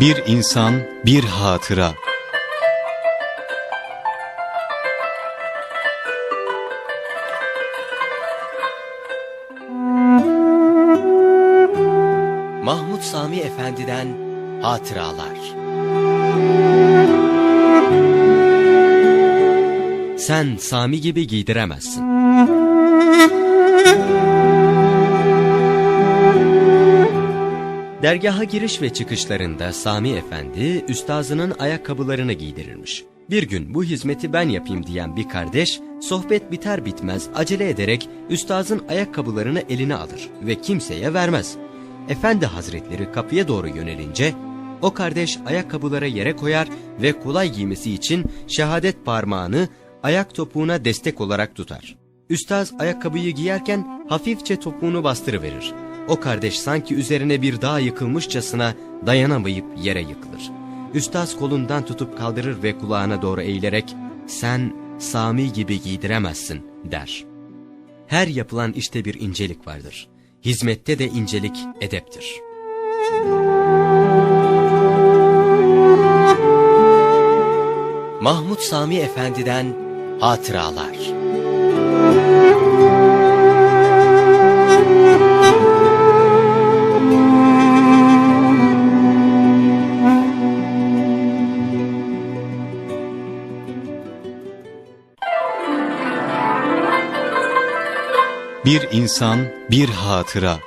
Bir insan, bir hatıra. Mahmut Sami Efendi'den Hatıralar Sen Sami gibi giydiremezsin. Dergaha giriş ve çıkışlarında Sami Efendi üstazının ayakkabılarını giydirirmiş. Bir gün bu hizmeti ben yapayım diyen bir kardeş sohbet biter bitmez acele ederek üstazın ayakkabılarını eline alır ve kimseye vermez. Efendi Hazretleri kapıya doğru yönelince o kardeş ayakkabılara yere koyar ve kolay giymesi için şehadet parmağını ayak topuğuna destek olarak tutar. Üstaz ayakkabıyı giyerken hafifçe topuğunu bastırıverir. O kardeş sanki üzerine bir dağ yıkılmışçasına dayanamayıp yere yıkılır. Üstaz kolundan tutup kaldırır ve kulağına doğru eğilerek sen Sami gibi giydiremezsin der. Her yapılan işte bir incelik vardır. Hizmette de incelik edeptir. Mahmut Sami Efendi'den Hatıralar Bir insan, bir hatıra.